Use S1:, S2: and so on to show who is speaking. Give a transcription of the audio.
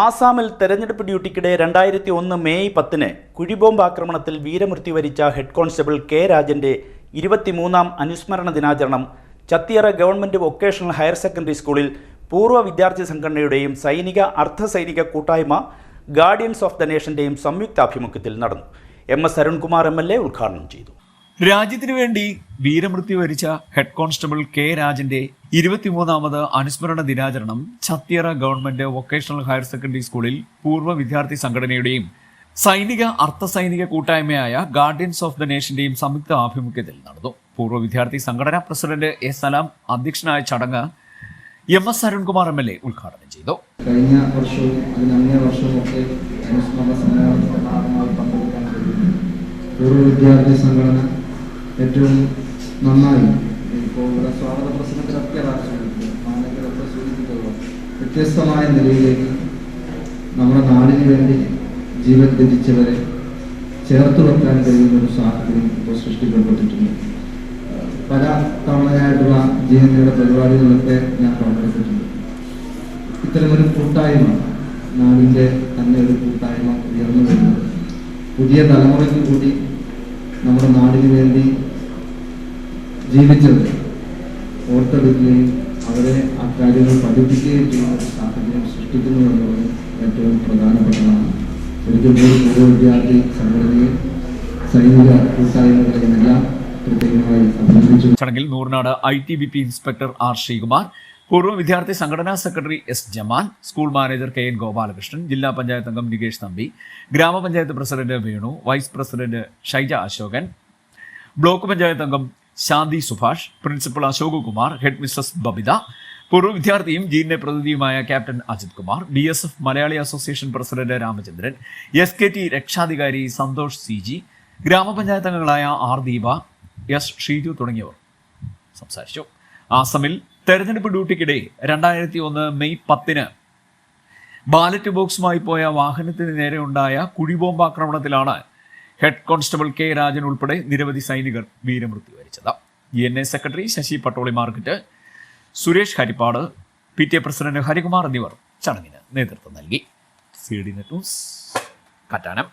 S1: ആസാമിൽ തെരഞ്ഞെടുപ്പ് ഡ്യൂട്ടിക്കിടെ രണ്ടായിരത്തി ഒന്ന് മെയ് പത്തിന് കുഴിബോംബ് ആക്രമണത്തിൽ വീരമൃത്യു വരിച്ച ഹെഡ് കോൺസ്റ്റബിൾ കെ രാജന്റെ ഇരുപത്തിമൂന്നാം അനുസ്മരണ ദിനാചരണം Chathiyara government vocational higher secondary സ്കൂളിൽ പൂർവ വിദ്യാർത്ഥി സംഘടനയുടെയും സൈനിക അർദ്ധ സൈനിക കൂട്ടായ്മ ഗാർഡിയൻസ് ഓഫ് ദ നേഷന്റെയും സംയുക്താഭിമുഖ്യത്തിൽ നടന്നു. M S Arunkumar M L A ഉദ്ഘാടനം ചെയ്തു.
S2: രാജ്യത്തിനു വേണ്ടി വീരമൃത്യു വരിച്ച ഹെഡ് കോൺസ്റ്റബിൾ കെ രാജന്റെ ഇരുപത്തിമൂന്നാമത് അനുസ്മരണ ദിനാചരണം Chathiyara government vocational higher secondary സ്കൂളിൽ പൂർവ വിദ്യാർത്ഥി സംഘടനയുടെയും സൈനിക അർദ്ധസൈനിക കൂട്ടായ്മയായ ഗാർഡിയൻസ് ഓഫ് ദ നേഷന്റെയും സംയുക്ത ആഭിമുഖ്യത്തിൽ നടന്നു. പൂർവ വിദ്യാർത്ഥി സംഘടനാ പ്രസിഡന്റ് എസ് സലാം അധ്യക്ഷനായ ചടങ്ങ് M S Arunkumar M L A ഉദ്ഘാടനം ചെയ്തു.
S3: കഴിഞ്ഞ വർഷവും വർഷവും ഒക്കെ അനുസ്മരണ പൂർവ വിദ്യാർത്ഥി സംഘടന ഏറ്റവും നന്നായി. ഇപ്പോൾ ഇവിടെ സ്വാഗത പ്രസംഗത്തിലൊക്കെ മാനേജരൊക്കെ സൂചിപ്പിച്ചത് വ്യത്യസ്തമായ നിലയിലേക്ക് നമ്മുടെ നാടിന് വേണ്ടി ജീവൻ ത്യജിച്ചവരെ ചേർത്ത് വെക്കാൻ കഴിയുന്ന ഒരു സാഹചര്യം ഇപ്പോൾ സൃഷ്ടിക്കപ്പെട്ടിട്ടുണ്ട്. പല തവണയായിട്ടുള്ള ജി എൻ എയുടെ പരിപാടികളിലൊക്കെ ഞാൻ പങ്കെടുത്തിട്ടുണ്ട്. ഇത്തരമൊരു കൂട്ടായ്മ നാടിന്റെ തന്നെ ഒരു കൂട്ടായ്മ ഉയർന്നു വരുന്നത് പുതിയ തലമുറയ്ക്ക് കൂടി നമ്മുടെ നാടിന് വേണ്ടി ജീവിച്ചത് ഓർത്തെടുക്കുകയും അവരെ ആ കാര്യങ്ങൾ പഠിപ്പിക്കുകയും ചെയ്യുന്ന ഒരു സാഹചര്യം സൃഷ്ടിക്കുന്നു എന്നുള്ളത് ഏറ്റവും പ്രധാനപ്പെട്ടതാണ്. ഒരിക്കൽ കൂടി പൂർവ വിദ്യാർത്ഥി സംഘടനയെ സൈനിക കൂട്ടായ്മകളെയും എല്ലാം പ്രത്യേകമായി അഭിനന്ദിച്ചു.
S2: ചടങ്ങിൽ Nooranad I T B P inspector R Sreekumar പൂർവ വിദ്യാർത്ഥി സംഘടനാ secretary S Jaman school manager K N Gopalakrishnan ജില്ലാ പഞ്ചായത്ത് അംഗം നികേഷ് തമ്പി ഗ്രാമപഞ്ചായത്ത് president Venu vice president Shaija Ashokan block panchayat അംഗം Shanthi Subhash principal Ashok Kumar head mrs Babitha പൂർവ വിദ്യാർത്ഥിയും ജീനിന്റെ പ്രതിനിധിയുമായ captain Ajith Kumar B S F Malayali association president Ramachandran S K T രക്ഷാധികാരി Santhosh C G ഗ്രാമപഞ്ചായത്ത് അംഗങ്ങളായ R Deepa S Sheeju തുടങ്ങിയവർ സംസാരിച്ചു. ആസമിൽ തെരഞ്ഞെടുപ്പ് ഡ്യൂട്ടിക്കിടെ രണ്ടായിരത്തി ഒന്ന് മെയ് പത്തിന് ബാലറ്റ് ബോക്സുമായി പോയ വാഹനത്തിന് നേരെ ഉണ്ടായ കുഴിബോംബ് ആക്രമണത്തിലാണ് ഹെഡ് കോൺസ്റ്റബിൾ കെ രാജൻ ഉൾപ്പെടെ നിരവധി സൈനികർ വീരമൃത്യു വരിച്ചത്. N A secretary Sasi Pattoli market Suresh Haripad P T A president Harikumar എന്നിവർ ചടങ്ങിന് നേതൃത്വം നൽകി. C D net news Kattanam.